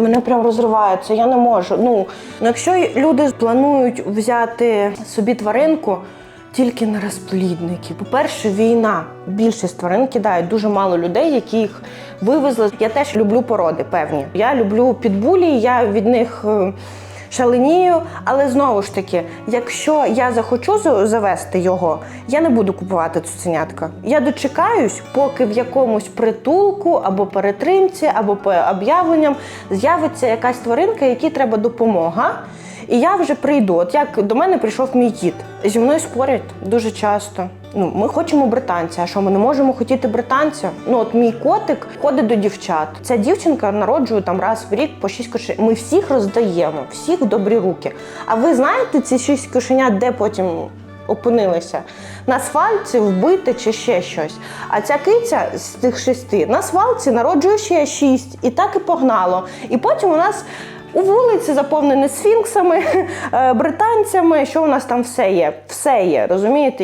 мене прям розривається. Я не можу. Ну, ну якщо люди планують взяти собі тваринку. Тільки на розплідники. По-перше, війна. Більшість тварин кидають дуже мало людей, які їх вивезли. Я теж люблю породи певні. Я люблю підбулі, я від них е, шаленію. Але знову ж таки, якщо я захочу завести його, я не буду купувати цуценятка. Я дочекаюсь, поки в якомусь притулку або перетримці, або по об'явленням з'явиться якась тваринка, якій треба допомога. І я вже прийду. От як до мене прийшов мій кіт. Зі мною спорять дуже часто. Ну, ми хочемо британця. А що ми не можемо хотіти британця? Ну, от мій котик ходить до дівчат. Ця дівчинка народжує там раз в рік по шість кошенят. Ми всіх роздаємо, всіх в добрі руки. А ви знаєте ці шість кошенят, де потім опинилися? На свальці вбити чи ще щось. А ця киця з тих шести на свалці народжує ще шість. І так і погнало. І потім у нас. У вулиці заповнені сфінксами, е, британцями, що у нас там все є. Все є, розумієте?